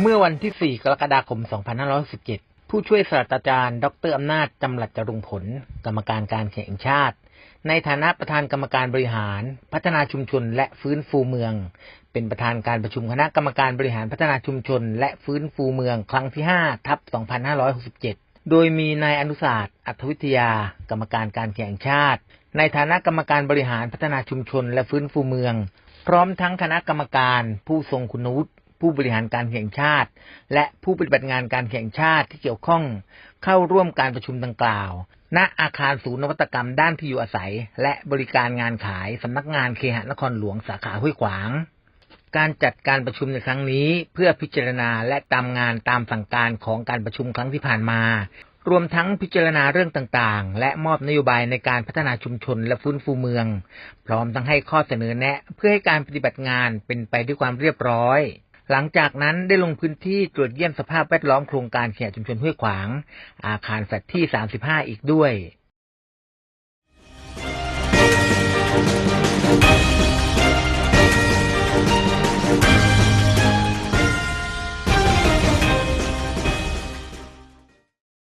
เมื่อวันที่ 4 กรกฎาคม 2517ผู้ช่วยศาสตราจารย์ ดรอำนาจจำหลัดจรุงผล กรรมการการแข่งชาติ ในฐานะประธานกรรมการบริหาร พัฒนาชุมชนและฟื้นฟูเมือง เป็นประธานการประชุมคณะกรรมการบริหารพัฒนาชุมชน และฟื้นฟูเมือง ครั้งที่ 5 ทับ 2567 โดยมีนายอนุศาสตร์อัธวิทยา กรรมการการแข่งชาติ ในฐานะกรรมการบริหารพัฒนาชุมชน และฟื้นฟูเมือง พร้อมทั้งคณะกรรมการผู้ทรงคุณวุฒิ ผู้บริหารการแข่งชาติ และผู้ปฏิบัติงานการแข่งชาติที่เกี่ยวข้อง เข้าร่วมการประชุมดังกล่าว ณอาคารศูนย์นวัตกรรมด้านที่อยู่อาศัย และบริการงานขายสำนักงานเคหะนครหลวงสาขาห้วยขวาง การจัดการประชุมในครั้งนี้ เพื่อพิจารณาและตามงานตามสั่งการของการประชุมครั้งที่ผ่านมารวมทั้งพิจารณาเรื่องต่างๆ และมอบนโยบายในการพัฒนาชุมชนและฟื้นฟูเมือง พร้อมทั้งให้ข้อเสนอแนะ เพื่อให้การปฏิบัติงานเป็นไปด้วยความเรียบร้อย หลังจากนั้นได้ลงพื้นที่ตรวจเยี่ยมสภาพแวดล้อมโครงการเขตชุมชนห้วยขวาง อาคารสัตว์ที่ 35 อีกด้วย